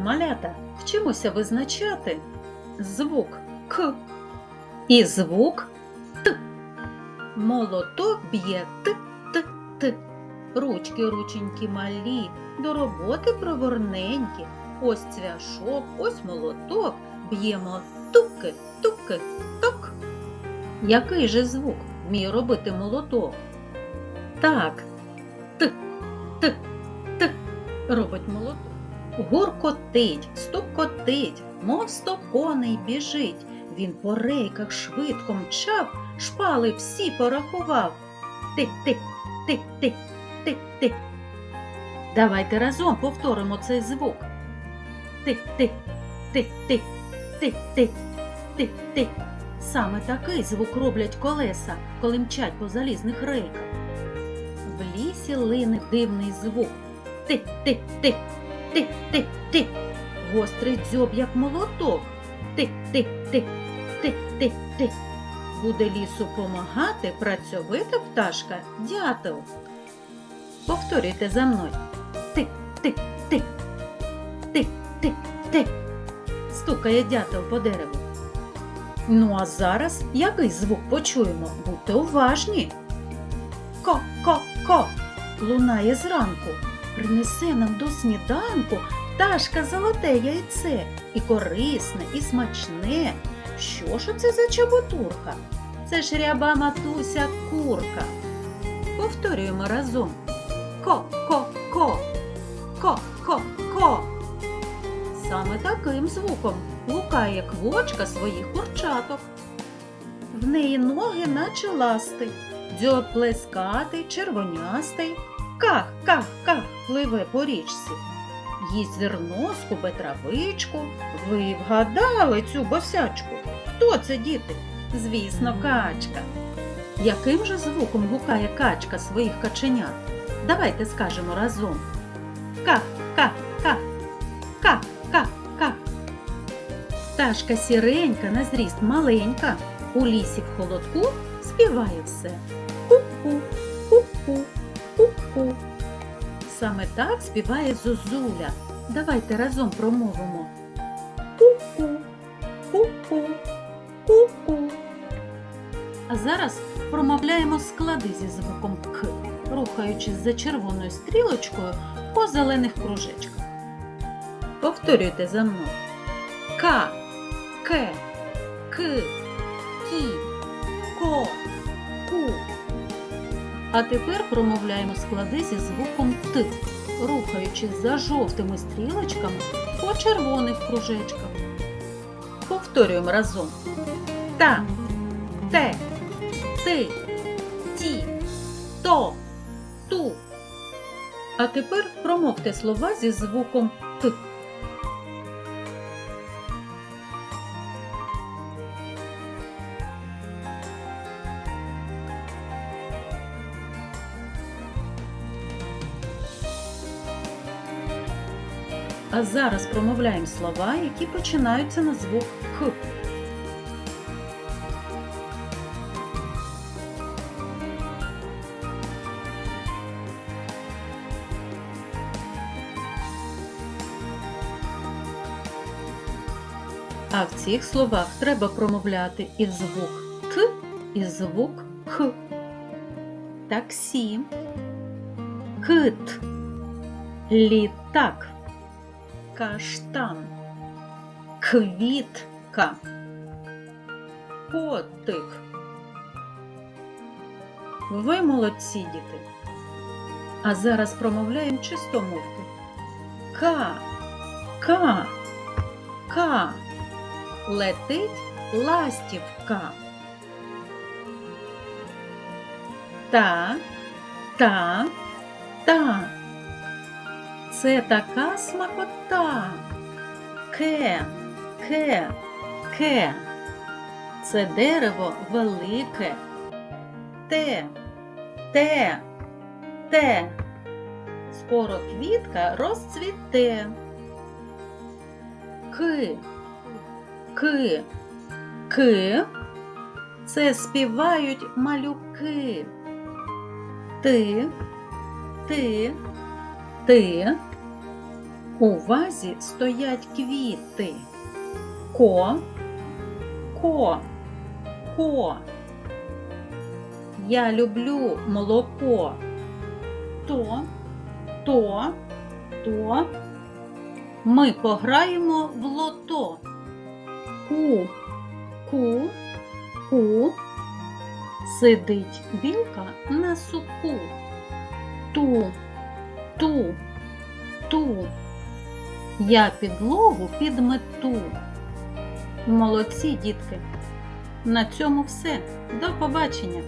Малята, вчимося визначати звук К і звук Т. Молоток б'є Т-Т-Т. Ручки рученькі малі, до роботи проворненькі. Ось цвяшок, ось молоток, б'ємо туки, туки, ток. Який же звук вміє робити молоток? Так, Т, Т, Т робить молоток. Гуркотить, стукотить, мов сто коней біжить. Він по рейках швидко мчав, шпали всі порахував. Ти-ти, ти-ти, ти-ти. Давайте разом повторимо цей звук. Ти-ти, ти-ти, ти-ти, ти-ти. Саме такий звук роблять колеса, коли мчать по залізних рейках. В лісі лине дивний звук. Ти-ти-ти, ти-ти-ти. Гострий дзьоб, як молоток. Ти-ти-ти, ти-ти-ти. Буде лісу помагати працьовита пташка дятел. Повторюйте за мною. Ти-ти-ти, ти-ти-ти. Стукає дятел по дереву. Ну а зараз який звук почуємо? Будьте уважні. Ко-ко-ко лунає зранку. Принесе нам до сніданку пташка золоте яйце, і корисне, і смачне. Що ж це за чоботурка? Це ж ряба матуся курка. Повторюємо разом. Ко-ко-ко. Ко-ко-ко. Саме таким звуком лукає квочка своїх курчаток. В неї ноги наче ласти, дзьоб плескатий, червонястий, ках, ках, ках пливе по річці. Їсть зерно, скубе травичку. Ви вгадали цю босячку. Хто це, діти? Звісно, качка. Яким же звуком гукає качка своїх каченят? Давайте скажемо разом. Ках, ках, ках, ках, ках, ках. Пташка сіренька на зріст маленька, у лісі в холодку співає все. Ку-ку, ку-ку, ку-ку. Саме так співає Зозуля. Давайте разом промовимо. Ку-ку, ку-ку, ку-ку. А зараз промовляємо склади зі звуком К, рухаючись за червоною стрілочкою по зелених кружечках. Повторюйте за мною. К, К, К, Кі, Ко, Ку. А тепер промовляємо склади зі звуком Т, рухаючись за жовтими стрілочками по червоних кружечках. Повторюємо разом. Та, те, ти, ті, то, ту. А тепер промовте слова зі звуком Т. А зараз промовляємо слова, які починаються на звук Х. А в цих словах треба промовляти і звук Т, і звук Х. Таксі, кит, літак, каштан, квітка, котик. Ви молодці, діти. А зараз промовляємо чистомовки. Ка, ка, ка. Летить ластівка. Та, та, та. Це така смакота. Ке, ке, ке. Це дерево велике. Те, те, те. Скоро квітка розцвіте. Ки, ки, ки. Це співають малюки. Ти, ти, ти. У вазі стоять квіти. Ко, ко, ко. Я люблю молоко. То, то, то. Ми пограємо в лото. Ку, ку, ку. Сидить білка на суку. Ту, ту, ту. Я підлогу підмету. Молодці, дітки. На цьому все. До побачення.